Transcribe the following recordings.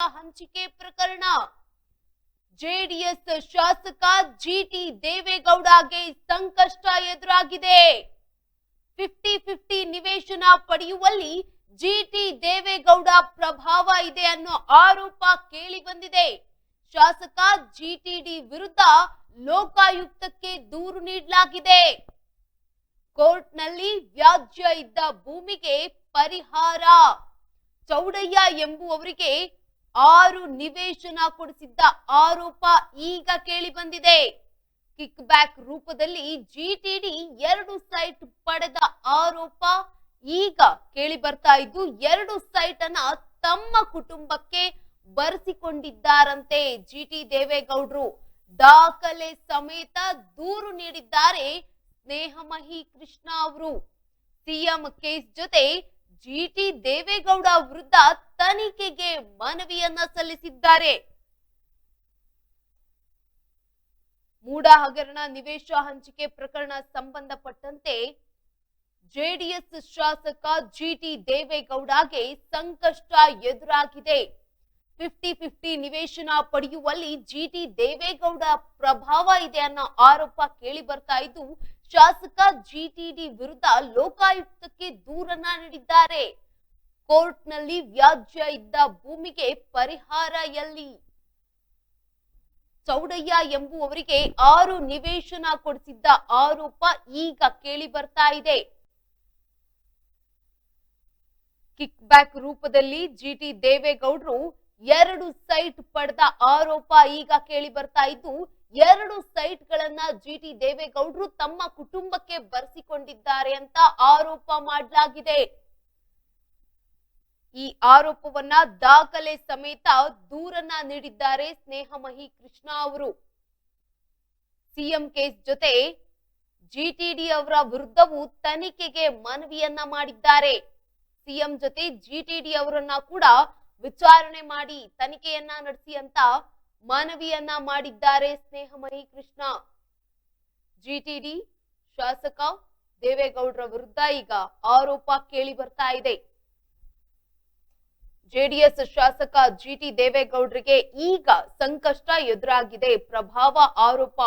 ಹಂಚಿಕೆ ಪ್ರಕರಣ. ಜೆಡಿಎಸ್ ಶಾಸಕ ಜಿಟಿ ದೇವೇಗೌಡಗೆ ಸಂಕಷ್ಟ ಎದುರಾಗಿದೆ. ಫಿಫ್ಟಿ ಫಿಫ್ಟಿ ನಿವೇಶನ ಪಡೆಯುವಲ್ಲಿ ಜಿಟಿ ದೇವೇಗೌಡ ಪ್ರಭಾವ ಇದೆ ಅನ್ನೋ ಆರೋಪ ಕೇಳಿ ಬಂದಿದೆ. ಶಾಸಕ ಜಿಟಿಡಿ ವಿರುದ್ಧ ಲೋಕಾಯುಕ್ತಕ್ಕೆ ದೂರು ನೀಡಲಾಗಿದೆ. ಕೋರ್ಟ್ನಲ್ಲಿ ವ್ಯಾಜ್ಯ ಇದ್ದ ಭೂಮಿಗೆ ಪರಿಹಾರ. ಚೌಡಯ್ಯ ಎಂಬುವವರಿಗೆ ಆರು ನಿವೇಶನ ಕೊಡಿಸಿದ್ದ ಆರೋಪ ಈಗ ಕೇಳಿ ಬಂದಿದೆ. ಕಿಕ್ ಬ್ಯಾಕ್ ರೂಪದಲ್ಲಿ ಜಿಟಿಡಿ ಎರಡು ಸೈಟ್ ಪಡೆದ ಆರೋಪ ಈಗ ಕೇಳಿ ಬರ್ತಾ ಇದ್ದು, ಎರಡು ಸೈಟ್ ಅನ್ನ ತಮ್ಮ ಕುಟುಂಬಕ್ಕೆ ಬರೆಸಿಕೊಂಡಿದ್ದಾರಂತೆ ಜಿಟಿ ದೇವೇಗೌಡರು. ದಾಖಲೆ ಸಮೇತ ದೂರು ನೀಡಿದ್ದಾರೆ ಸ್ನೇಹಮಹಿ ಕೃಷ್ಣ ಅವರು. ಸಿಎಂ ಕೇಸ್ ಜೊತೆ ಜಿಟಿ ದೇವೇಗೌಡ ವಿರುದ್ಧ ತನಿಖೆಗೆ ಮನವಿಯನ್ನ ಸಲ್ಲಿಸಿದ್ದಾರೆ. ಮೂಡ ಹಗರಣ ನಿವೇಶ ಹಂಚಿಕೆ ಪ್ರಕರಣ ಸಂಬಂಧಪಟ್ಟಂತೆ ಜೆಡಿಎಸ್ ಶಾಸಕ ಜಿಟಿ ದೇವೇಗೌಡಗೆ ಸಂಕಷ್ಟ ಎದುರಾಗಿದೆ. ಫಿಫ್ಟಿ ಫಿಫ್ಟಿ ನಿವೇಶನ ಪಡೆಯುವಲ್ಲಿ ಜಿಟಿ ದೇವೇಗೌಡ ಪ್ರಭಾವ ಇದೆ ಅನ್ನೋ ಆರೋಪ ಕೇಳಿ ಬರ್ತಾ ಇದ್ದು ಶಾಸಕ ಜಿಟಿಡಿ ವಿರುದ್ಧ ಲೋಕಾಯುಕ್ತಕ್ಕೆ ದೂರನ್ನ ನೀಡಿದ್ದಾರೆ. ಕೋರ್ಟ್ನಲ್ಲಿ ವ್ಯಾಜ್ಯ ಇದ್ದ ಭೂಮಿಗೆ ಪರಿಹಾರ ಎಲ್ಲಿ? ಚೌಡಯ್ಯ ಎಂಬುವವರಿಗೆ ಆರು ನಿವೇಶನ ಕೊಡಿಸಿದ್ದ ಆರೋಪ ಈಗ ಕೇಳಿ ಬರ್ತಾ ಇದೆ. ಕಿಕ್ ಬ್ಯಾಕ್ ರೂಪದಲ್ಲಿ ಜಿಟಿ ದೇವೇಗೌಡರು ಎರಡು ಸೈಟ್ ಪಡೆದ ಆರೋಪ ಈಗ ಕೇಳಿ ಬರ್ತಾ ಇದ್ದು ಎರಡು ಸೈಟ್ ಗಳನ್ನ ಜಿಟಿ ದೇವೇಗೌಡರು ತಮ್ಮ ಕುಟುಂಬಕ್ಕೆ ಬರೆಸಿಕೊಂಡಿದ್ದಾರೆ ಅಂತ ಆರೋಪ ಮಾಡಲಾಗಿದೆ. ಈ ಆರೋಪವನ್ನ ದಾಖಲೆ ಸಮೇತ ದೂರನ್ನ ನೀಡಿದ್ದಾರೆ ಸ್ನೇಹಮಹಿ ಕೃಷ್ಣ ಅವರು. ಸಿಎಂ ಕೇಸ್ ಜೊತೆ ಜಿಟಿಡಿ ಅವರ ವಿರುದ್ಧವೂ ತನಿಖೆಗೆ ಮನವಿಯನ್ನ ಮಾಡಿದ್ದಾರೆ. ಸಿಎಂ ಜೊತೆ ಜಿಟಿಡಿ ಅವರನ್ನ ಕೂಡ ವಿಚಾರಣೆ ಮಾಡಿ ತನಿಖೆಯನ್ನ ನಡೆಸಿ ಅಂತ ಮನವಿಯನ್ನ ಮಾಡಿದ್ದಾರೆ ಸ್ನೇಹಮಯಿ ಕೃಷ್ಣ. ಜಿಟಿಡಿ ಶಾಸಕ ದೇವೇಗೌಡರ ವಿರುದ್ಧ ಈಗ ಆರೋಪ ಕೇಳಿ ಬರ್ತಾ ಇದೆ. ಜೆಡಿಎಸ್ ಶಾಸಕ ಜಿಟಿ ದೇವೇಗೌಡರಿಗೆ ಈಗ ಸಂಕಷ್ಟ ಎದುರಾಗಿದೆ. ಪ್ರಭಾವ ಆರೋಪ.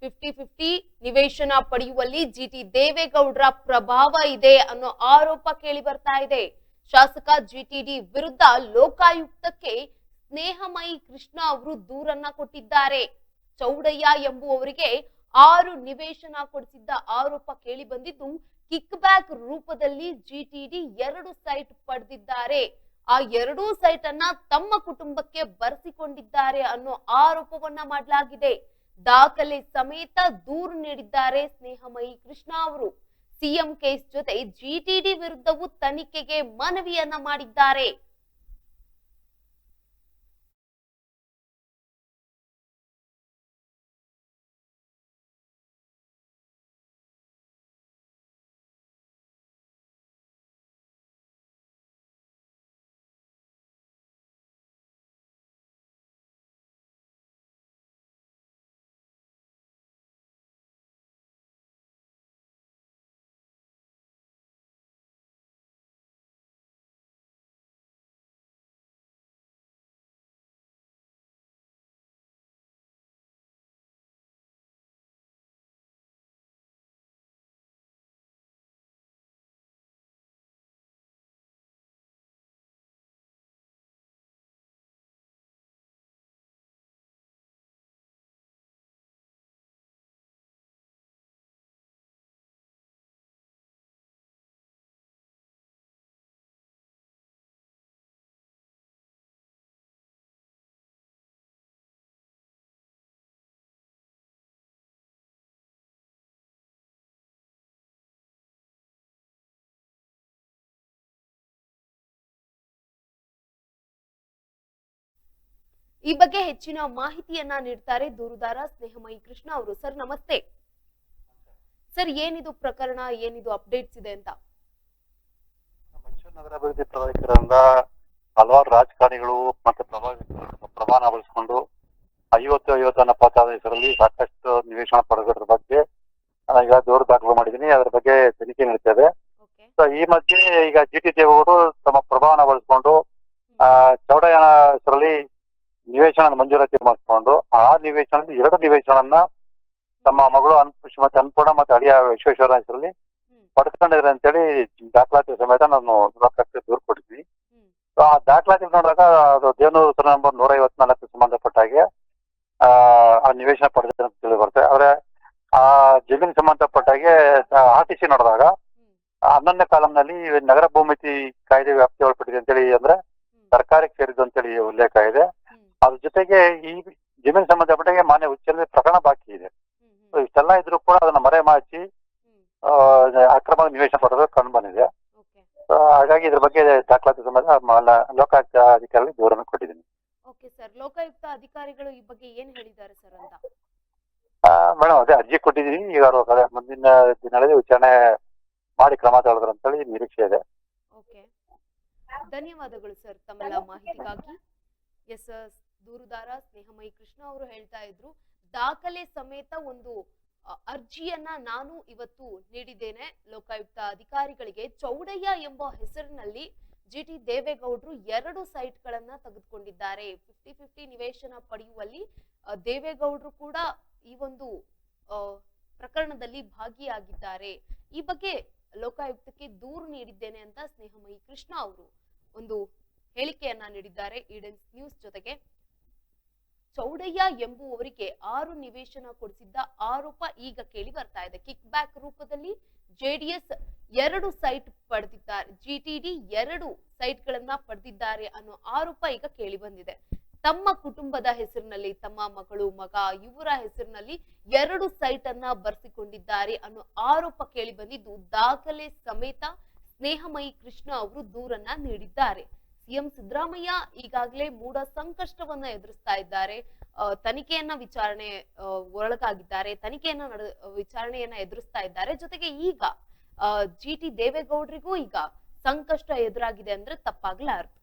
ಫಿಫ್ಟಿ ಫಿಫ್ಟಿ ನಿವೇಶನ ಪಡೆಯುವಲ್ಲಿ ಜಿಟಿ ದೇವೇಗೌಡರ ಪ್ರಭಾವ ಇದೆ ಅನ್ನೋ ಆರೋಪ ಕೇಳಿ ಬರ್ತಾ ಇದೆ. ಶಾಸಕ ಜಿಟಿಡಿ ವಿರುದ್ಧ ಲೋಕಾಯುಕ್ತಕ್ಕೆ ಸ್ನೇಹಮಯಿ ಕೃಷ್ಣ ಅವರು ದೂರನ್ನ ಕೊಟ್ಟಿದ್ದಾರೆ. ಚೌಡಯ್ಯ ಎಂಬುವವರಿಗೆ ಆರು ನಿವೇಶನ ಕೊಡಿಸಿದ್ದ ಆರೋಪ ಕೇಳಿ ಬಂದಿದ್ದು ಕಿಕ್ ಬ್ಯಾಕ್ ರೂಪದಲ್ಲಿ ಜಿಟಿಡಿ ಎರಡು ಸೈಟ್ ಪಡೆದಿದ್ದಾರೆ. ಆ ಎರಡೂ ಸೈಟ್ ಅನ್ನ ತಮ್ಮ ಕುಟುಂಬಕ್ಕೆ ಬರೆಸಿಕೊಂಡಿದ್ದಾರೆ ಅನ್ನೋ ಆರೋಪವನ್ನ ಮಾಡಲಾಗಿದೆ. ದಾಖಲೆ ಸಮೇತ ದೂರು ನೀಡಿದ್ದಾರೆ ಸ್ನೇಹಮಯಿ ಕೃಷ್ಣ ಅವರು. ಸಿಎಂ ಕೇಸ್ ಜೊತೆ ಜಿಟಿಡಿ ವಿರುದ್ಧವೂ ತನಿಖೆಗೆ ಮನವಿಯನ್ನ ಮಾಡಿದ್ದಾರೆ. ಈ ಬಗ್ಗೆ ಹೆಚ್ಚಿನ ಮಾಹಿತಿಯನ್ನ ನೀಡ್ತಾರೆ ದೂರುದಾರ ಸ್ನೇಹಮಯಿ ಕೃಷ್ಣ ಅವರು. ಸರ್ ನಮಸ್ತೆ. ಸರ್ ಏನಿದು ಪ್ರಕರಣ? ಏನಿದು ಅಪ್ಡೇಟ್ಸ್ ಇದೆ ಅಂತ? ಮೈಸೂರು ನಗರಾಭಿವೃದ್ಧಿ ಪ್ರಾಧಿಕಾರದಿಂದ ಹಲವಾರು ರಾಜಕಾರಣಿಗಳು ಮತ್ತೆ ಪ್ರಮಾಣ ಬಳಸಿಕೊಂಡು ಐವತ್ತು ಐವತ್ತು ಅನ್ನೋ ಪತ್ರದ ಹೆಸರಲ್ಲಿ ಸಾಕಷ್ಟು ನಿವೇಶನ ಪಡೆದ್ರ ಬಗ್ಗೆ ಈಗ ದೂರು ದಾಖಲು ಮಾಡಿದ್ದೀನಿ. ಅದರ ಬಗ್ಗೆ ತನಿಖೆ ನಡೀತೇವೆ ಸೊ ಈ ಮಧ್ಯೆ ಈಗ ಜಿ ಟಿ ದೇವೇಗೌಡರು ತಮ್ಮ ಪ್ರಭಾವನ ಬಳಸಿಕೊಂಡು ಚೌಡಯ್ಯನ ಹೆಸರಲ್ಲಿ ನಿವೇಶನ ಮಂಜೂರಾತಿ ಮಾಡಿಕೊಂಡು ಆ ನಿವೇಶನ ಎರಡು ನಿವೇಶನನ್ನ ತಮ್ಮ ಮಗಳು ಅನ್ಪುಷ್ ಮತ್ತೆ ಅನ್ಪೂರ್ಣ ಮತ್ತೆ ಅಳಿಯ ವಿಶ್ವೇಶ್ವರ ಹೆಸರಲ್ಲಿ ಅಂತ ಪಡ್ಕೊಂಡಿದ್ರೆ ಅಂತೇಳಿ ದಾಖಲಾತಿ ಸಮೇತ ನಾನು ದೂರು ಕೊಟ್ಟಿದ್ವಿ. ಆ ದಾಖಲಾತಿ ನೋಡಿದಾಗ ಅದು ದೇವನೂರು ಸರ್ ನಂಬರ್ ನೂರ ಐವತ್ನಾಲ್ಕು ಸಂಬಂಧಪಟ್ಟ ಹಾಗೆ ಆ ನಿವೇಶನ ಪಡೆದಿದೆ ಅಂತ ತಿಳಿ ಬರುತ್ತೆ. ಆದ್ರೆ ಆ ಜಮೀನ್ ಸಂಬಂಧಪಟ್ಟ ಹಾಗೆ ಆರ್ ಟಿ ಸಿ ನೋಡಿದಾಗ ಹನ್ನೊಂದನೇ ಕಾಲಂನಲ್ಲಿ ನಗರ ಭೂಮಿತಿ ಕಾಯ್ದೆ ವ್ಯಾಪ್ತಿ ಒಳಪಟ್ಟಿದೆ ಅಂತೇಳಿ ಅಂದ್ರೆ ಸರ್ಕಾರಕ್ಕೆ ಸೇರಿದ್ದು ಅಂತೇಳಿ ಉಲ್ಲೇಖ ಇದೆ. ಅದ್ರ ಜೊತೆಗೆ ಈ ಜಮೀನು ಸಂಬಂಧಪಟ್ಟಾಗೆ ಮಾನ್ಯ ಉಚ್ಚಲ್ಲಿ ಪ್ರಕರಣ ಬಾಕಿ ಇದೆ. ಇಷ್ಟೆಲ್ಲ ಇದ್ರೂ ಕೂಡ ಅದನ್ನ ಮರೆಮಾಚಿ ಮಾಚಿ ಅಕ್ರಮ ನಿವೇಶನ ಪಡೆದು ಕಂಡು ಬಂದಿದೆ. ಹಾಗಾಗಿ ಇದ್ರ ಬಗ್ಗೆ ದಾಖಲಾತಿ ಸಂಬಂಧ ಲೋಕಾಯುಕ್ತ ಅಧಿಕಾರಿಗಳಿಗೆ ದೂರನ್ನು ಕೊಟ್ಟಿದ್ದೀನಿ. ಓಕೆ ಸರ್ ಲೋಕಾಯುಕ್ತ ಅಧಿಕಾರಿಗಳು ಈ ಬಗ್ಗೆ ಏನ್ ಹೇಳಿದ್ದಾರೆ ಸರ್ ಅಂತ? ಮೇಡಮ್ ಅದೇ ಅರ್ಜಿ ಕೊಟ್ಟಿದ್ದೀನಿ. ಈಗ ಅವರು ಮುಂದಿನ ದಿನಗಳಲ್ಲಿ ವಿಚಾರಣೆ ಮಾಡಿ ಕ್ರಮ ತಗೊಳ್ತಾರೆ ಅಂತೇಳಿ ನಿರೀಕ್ಷೆ ಇದೆ. ಓಕೆ. ಧನ್ಯವಾದಗಳು ಸರ್ ತಮ್ಮೆಲ್ಲ ಮಾಹಿತಿಗಾಗಿ. ಎಸ್ ದೂರುದಾರ ಸ್ನೇಹಮಯಿ ಕೃಷ್ಣ ಅವರು ಹೇಳ್ತಾ ಇದ್ರು, ದಾಖಲೆ ಸಮೇತ ಒಂದು ಅರ್ಜಿಯನ್ನ ನಾನು ಇವತ್ತು ನೀಡಿದ್ದೇನೆ. ಲೋಕಾಯುಕ್ತ ಅಧಿಕಾರಿಗಳಿಗೆ ಚೌಡಯ್ಯ ಎಂಬ ಹೆಸರಿನಲ್ಲಿ ಜಿ ಟಿ ದೇವೇಗೌಡರು ಎರಡು ಸೈಟ್ಗಳನ್ನ ತೆಗೆದುಕೊಂಡಿದ್ದಾರೆ. ಫಿಫ್ಟಿ ಫಿಫ್ಟಿ ನಿವೇಶನ ಪಡೆಯುವಲ್ಲಿ ದೇವೇಗೌಡರು ಕೂಡ ಈ ಒಂದು ಪ್ರಕರಣದಲ್ಲಿ ಭಾಗಿಯಾಗಿದ್ದಾರೆ. ಈ ಬಗ್ಗೆ ಲೋಕಾಯುಕ್ತಕ್ಕೆ ದೂರು ನೀಡಿದ್ದೇನೆ ಅಂತ ಸ್ನೇಹಮಯಿ ಕೃಷ್ಣ ಅವರು ಒಂದು ಹೇಳಿಕೆಯನ್ನ ನೀಡಿದ್ದಾರೆ. ಈಡೆನ್ಸ್ ನ್ಯೂಸ್ ಜೊತೆಗೆ. ಚೌಡಯ್ಯ ಎಂಬುವವರಿಗೆ ಆರು ನಿವೇಶನ ಕೊಡಿಸಿದ್ದ ಆರೋಪ ಈಗ ಕೇಳಿ ಬರ್ತಾ ಇದೆ. ಕಿಕ್ ಬ್ಯಾಕ್ ರೂಪದಲ್ಲಿ ಜೆಡಿಎಸ್ ಎರಡು ಸೈಟ್ ಪಡೆದಿದ್ದಾರೆ. ಜಿಟಿಡಿ ಎರಡು ಸೈಟ್ ಗಳನ್ನ ಪಡೆದಿದ್ದಾರೆ ಅನ್ನೋ ಆರೋಪ ಈಗ ಕೇಳಿ ಬಂದಿದೆ. ತಮ್ಮ ಕುಟುಂಬದ ಹೆಸರಿನಲ್ಲಿ ತಮ್ಮ ಮಗಳು, ಮಗ ಇವರ ಹೆಸರಿನಲ್ಲಿ ಎರಡು ಸೈಟ್ ಅನ್ನ ಬರ್ಸಿಕೊಂಡಿದ್ದಾರೆ ಅನ್ನೋ ಆರೋಪ ಕೇಳಿ ಬಂದಿದ್ದು, ದಾಖಲೆ ಸಮೇತ ಸ್ನೇಹಮಯಿ ಕೃಷ್ಣ ಅವರು ದೂರನ್ನ ನೀಡಿದ್ದಾರೆ. ಸಿಎಂ ಸಿದ್ದರಾಮಯ್ಯ ಈಗಾಗಲೇ ಮೂಢ ಸಂಕಷ್ಟವನ್ನ ಎದುರಿಸ್ತಾ ಇದ್ದಾರೆ. ತನಿಖೆಯನ್ನ ವಿಚಾರಣೆ ಒಳಗಾಗಿದ್ದಾರೆ. ತನಿಖೆಯನ್ನ ನಡೆ, ವಿಚಾರಣೆಯನ್ನ ಎದುರಿಸ್ತಾ ಇದ್ದಾರೆ. ಜೊತೆಗೆ ಈಗ ಜಿ ಟಿ ದೇವೇಗೌಡರಿಗೂ ಈಗ ಸಂಕಷ್ಟ ಎದುರಾಗಿದೆ ಅಂದ್ರೆ ತಪ್ಪಾಗ್ಲಾರ್ದು.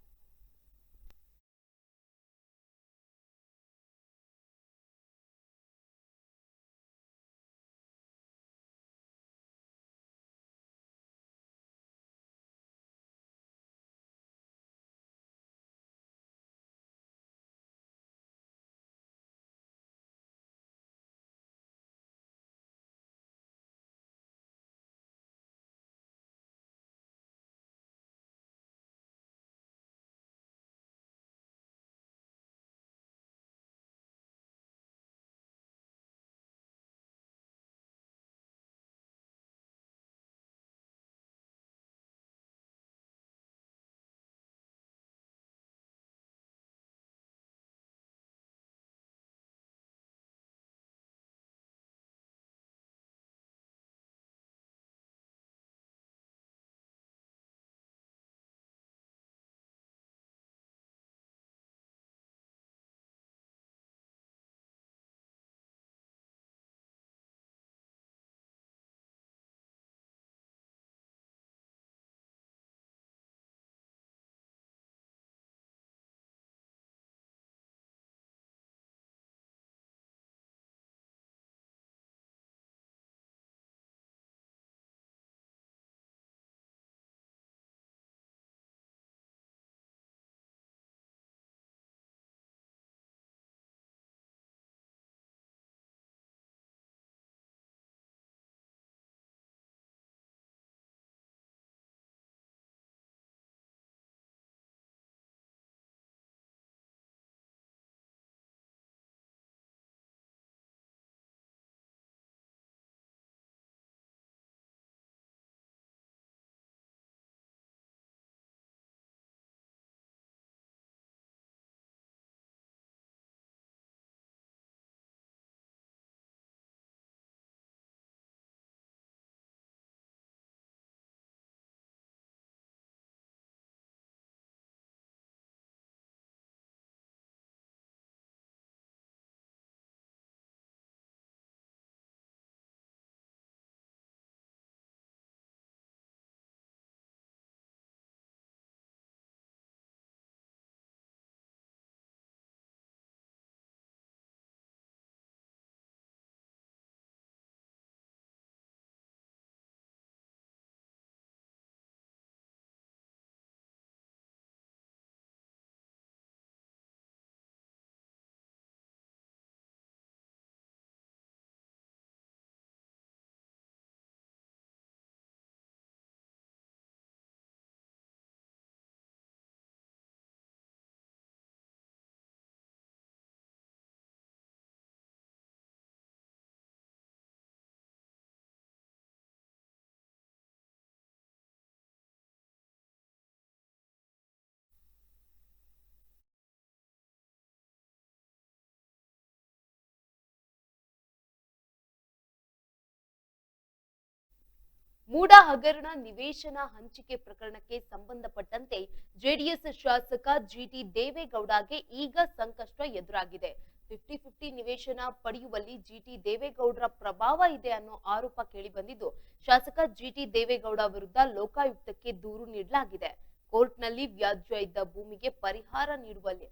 ಮೂಡ ಹಗರಣ ನಿವೇಶನ ಹಂಚಿಕೆ ಪ್ರಕರಣಕ್ಕೆ ಸಂಬಂಧಪಟ್ಟಂತೆ ಜೆಡಿಎಸ್ ಶಾಸಕ ಜಿಟಿ ದೇವೇಗೌಡಗೆ ಈಗ ಸಂಕಷ್ಟ ಎದುರಾಗಿದೆ. ಫಿಫ್ಟಿ ಫಿಫ್ಟಿ ನಿವೇಶನ ಪಡೆಯುವಲ್ಲಿ ಜಿಟಿ ದೇವೇಗೌಡರ ಪ್ರಭಾವ ಇದೆ ಅನ್ನೋ ಆರೋಪ ಕೇಳಿಬಂದಿದ್ದು, ಶಾಸಕ ಜಿಟಿ ದೇವೇಗೌಡ ವಿರುದ್ಧ ಲೋಕಾಯುಕ್ತಕ್ಕೆ ದೂರು ನೀಡಲಾಗಿದೆ. ಕೋರ್ಟ್ನಲ್ಲಿ ವ್ಯಾಜ್ಯ ಇದ್ದ ಭೂಮಿಗೆ ಪರಿಹಾರ ನೀಡುವಲ್ಲಿ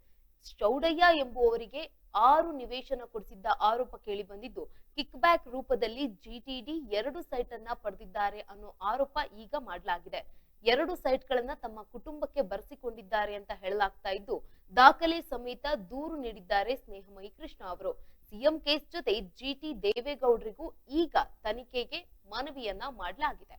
ಚೌಡಯ್ಯ ಎಂಬುವವರಿಗೆ ಆರು ನಿವೇಶನ ಕೊಡಿಸಿದ್ದ ಆರೋಪ ಕೇಳಿಬಂದಿದ್ದು ಕಿಕ್ ಬ್ಯಾಕ್ ರೂಪದಲ್ಲಿ ಜಿಟಿಡಿ ಎರಡು ಸೈಟ್ ಅನ್ನ ಪಡೆದಿದ್ದಾರೆ ಅನ್ನೋ ಆರೋಪ ಈಗ ಮಾಡಲಾಗಿದೆ. ಎರಡು ಸೈಟ್ ಗಳನ್ನ ತಮ್ಮ ಕುಟುಂಬಕ್ಕೆ ಬರೆಸಿಕೊಂಡಿದ್ದಾರೆ ಅಂತ ಹೇಳಲಾಗ್ತಾ ಇದ್ದು, ದಾಖಲೆ ಸಮೇತ ದೂರು ನೀಡಿದ್ದಾರೆ ಸ್ನೇಹಮಯಿ ಕೃಷ್ಣ ಅವರು. ಸಿಎಂ ಕೇಸ್ ಜೊತೆ ಜಿಟಿ ದೇವೇಗೌಡರಿಗೂ ಈಗ ತನಿಖೆಗೆ ಮನವಿಯನ್ನ ಮಾಡಲಾಗಿದೆ.